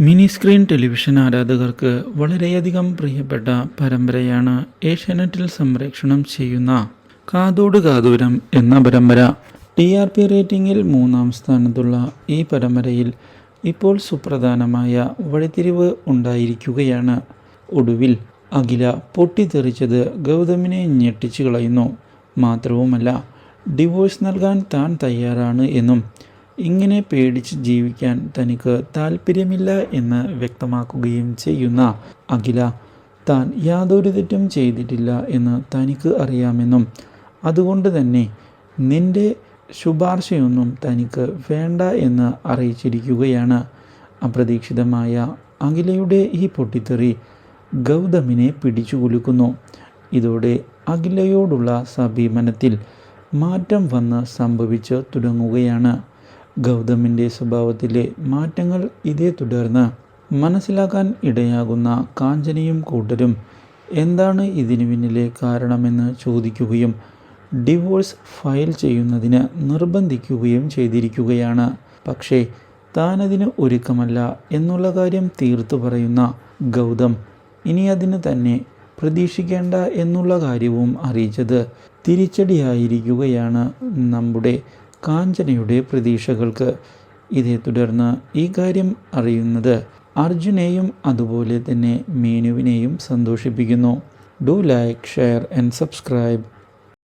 Mini screen television ആരാധകർക്ക് വളരെയധികം പ്രിയപ്പെട്ട പരമ്പരയാണ് ഏഷ്യാനെറ്റിൽ സംപ്രേക്ഷണം ചെയ്യുന്ന കാതോട് കാതൂരം എന്ന പരമ്പര. ടി ആർ പി റേറ്റിംഗിൽ മൂന്നാം സ്ഥാനത്തുള്ള ഈ പരമ്പരയിൽ ഇപ്പോൾ സുപ്രധാനമായ വഴിത്തിരിവ് ഉണ്ടായിരിക്കുകയാണ്. ഒടുവിൽ അഖില പൊട്ടിത്തെറിച്ചത് ഗൗതമിനെ ഞെട്ടിച്ചു കളയുന്നു. മാത്രവുമല്ല ഡിവോഴ്സ് നൽകാൻ താൻ തയ്യാറാണ് എന്നും ഇങ്ങനെ പേടിച്ച് ജീവിക്കാൻ തനിക്ക് താല്പര്യമില്ല എന്ന് വ്യക്തമാക്കുകയും ചെയ്യുന്ന അഖില താൻ യാതൊരു തെറ്റും ചെയ്തിട്ടില്ല എന്ന് തനിക്ക് അറിയാമെന്നും അതുകൊണ്ട് തന്നെ നിന്റെ ശുപാർശയൊന്നും തനിക്ക് വേണ്ട എന്ന് അറിയിച്ചിരിക്കുകയാണ്. അപ്രതീക്ഷിതമായ അഖിലയുടെ ഈ പൊട്ടിത്തെറി ഗൗതമിനെ പിടിച്ചു കുലുക്കുന്നു. ഇതോടെ അഖിലയോടുള്ള സമീപനത്തിൽ മാറ്റം വന്ന് സംഭവിച്ചു തുടങ്ങുകയാണ്. ഗൗതമിന്റെ സ്വഭാവത്തിലെ മാറ്റങ്ങൾ ഇതേ തുടർന്ന് മനസ്സിലാക്കാൻ ഇടയാകുന്ന കാഞ്ചനയും കൂട്ടരും എന്താണ് ഇതിനു പിന്നിലെ കാരണമെന്ന് ചോദിക്കുകയും ഡിവോഴ്സ് ഫയൽ ചെയ്യുന്നതിന് നിർബന്ധിക്കുകയും ചെയ്തിരിക്കുകയാണ്. പക്ഷേ താനതിന് ഒരുക്കമല്ല എന്നുള്ള കാര്യം തീർത്തു പറയുന്ന ഗൗതം ഇനി അതിന് തന്നെ പ്രതീക്ഷിക്കേണ്ട എന്നുള്ള കാര്യവും അറിയിച്ചത് തിരിച്ചടിയായിരിക്കുകയാണ് നമ്മുടെ കാഞ്ചനയുടെ പ്രതീക്ഷകൾക്ക് ഇതേ തുടർന്ന് ഈ കാര്യം അറിയുന്നത് അർജുനെയും അതുപോലെ തന്നെ മീനുവിനെയും സന്തോഷിപ്പിക്കുന്നു. Do like share and subscribe